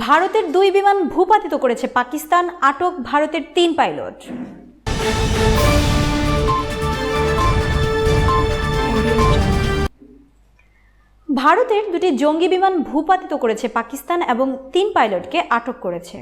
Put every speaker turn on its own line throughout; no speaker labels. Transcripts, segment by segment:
ভারতের দুই বিমান ভূপাতিত করেছে পাকিস্তান আটক ভারতের তিন পাইলট ভারতের দুটি জঙ্গি বিমান ভূপাতিত করেছে পাকিস্তান এবং তিন পাইলটকে আটক করেছে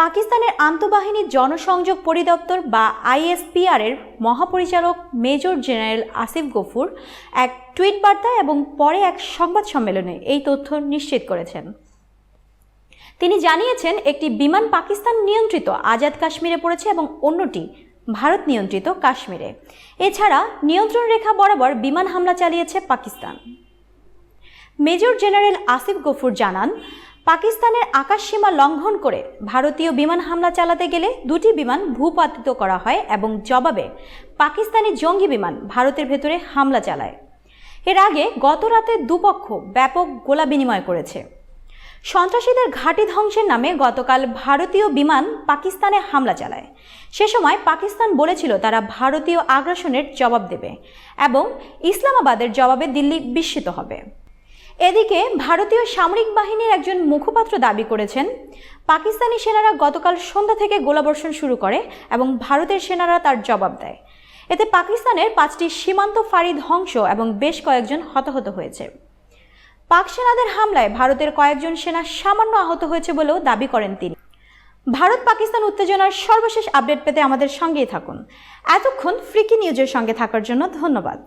পাকিস্তানের আন্তঃবাহিনী জনসংযোগ পরিদপ্তর বা আইএসপিআর এর মহাপরিচালক মেজর জেনারেল আসিফ গফুর এক টুইট বার্তায় এবং পরে এক সংবাদ সম্মেলনে এই তথ্য নিশ্চিত করেছেন। তিনি জানিয়েছেন, একটি বিমান পাকিস্তান নিয়ন্ত্রিত আজাদ কাশ্মীরে পড়েছে এবং অন্যটি ভারত নিয়ন্ত্রিত কাশ্মীরে। এছাড়া নিয়ন্ত্রণ রেখা বরাবর বিমান হামলা চালিয়েছে পাকিস্তান। মেজর জেনারেল আসিফ গফুর জানান পাকিস্তানের আকাশসীমা লঙ্ঘন করে ভারতীয় বিমান হামলা চালাতে গেলে দুটি বিমান ভূপাতিত করা হয় এবং জবাবে পাকিস্তানি জঙ্গি বিমান ভারতের ভেতরে হামলা চালায়। এর আগে গত রাতে দুপক্ষ ব্যাপক গোলা বিনিময় করেছে। সন্ত্রাসীদের ঘাঁটি ধ্বংসের নামে গতকাল ভারতীয় বিমান পাকিস্তানে হামলা চালায়। সে সময় পাকিস্তান বলেছিল তারা ভারতীয় আগ্রাসনের জবাব দেবে এবং ইসলামাবাদের জবাবে দিল্লি বিস্মিত হবে। এদিকে ভারতীয় সামরিক বাহিনীর একজন মুখপাত্র দাবি করেছেন, পাকিস্তানি সেনারা গতকাল সন্ধ্যা থেকে গোলাবর্ষণ শুরু করে এবং ভারতের সেনারা তার জবাব দেয়। এতে পাকিস্তানের পাঁচটি সীমান্ত ফাঁড়ি ধ্বংস এবং বেশ কয়েকজন হতাহত হয়েছে। পাক সেনাদের হামলায় ভারতের কয়েকজন সেনা সামান্য আহত হয়েছে বলেও দাবি করেন তিনি। ভারত পাকিস্তান উত্তেজনার সর্বশেষ আপডেট পেতে আমাদের সঙ্গেই থাকুন। এতক্ষণ ফ্রিকি নিউজের সঙ্গে থাকার জন্য ধন্যবাদ।